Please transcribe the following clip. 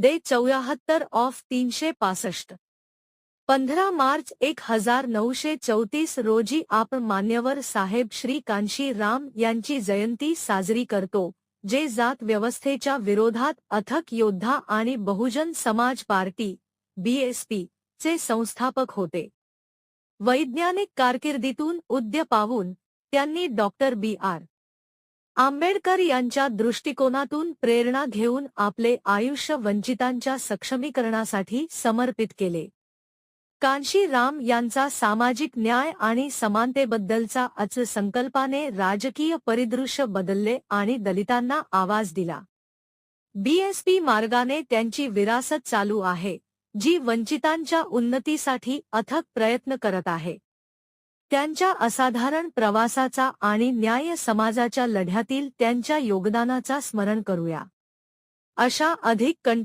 दे चौऱ्याहत्तर ऑफ तीनशे पासष्ट. पंधरा मार्च एक हजार नऊशे चौतीस रोजी आपण मान्यवर साहेब श्री कांशी राम यांची जयंती साजरी करतो जे जात व्यवस्थेच्या विरोधात अथक योद्धा आणि बहुजन समाज पार्टी बीएसपी चे संस्थापक होते. वैज्ञानिक कारकिर्दीतून उद्य पावून त्यांनी डॉक्टर बी आर. आंबेडकर यांच्या दृष्टिकोनातून प्रेरणा घेऊन आपले आयुष्य वंचितांच्या सक्षमीकरणासाठी समर्पित केले. कांशी राम यांचा सामाजिक न्याय आणि समानतेबद्दलचा अच संकल्पाने राजकीय परिदृश्य बदलले आणि दलितांना आवाज दिला. बीएसपी मार्गाने त्यांची विरासत चालू आहे जी वंचितांच्या उन्नतीसाठी अथक प्रयत्न करत आहे. त्यांच्या असाधारण प्रवासाचा आणि न्याय समाजाच्या लढ्यातील त्यांच्या योगदानाचा स्मरण करूया. अशा अधिक कंट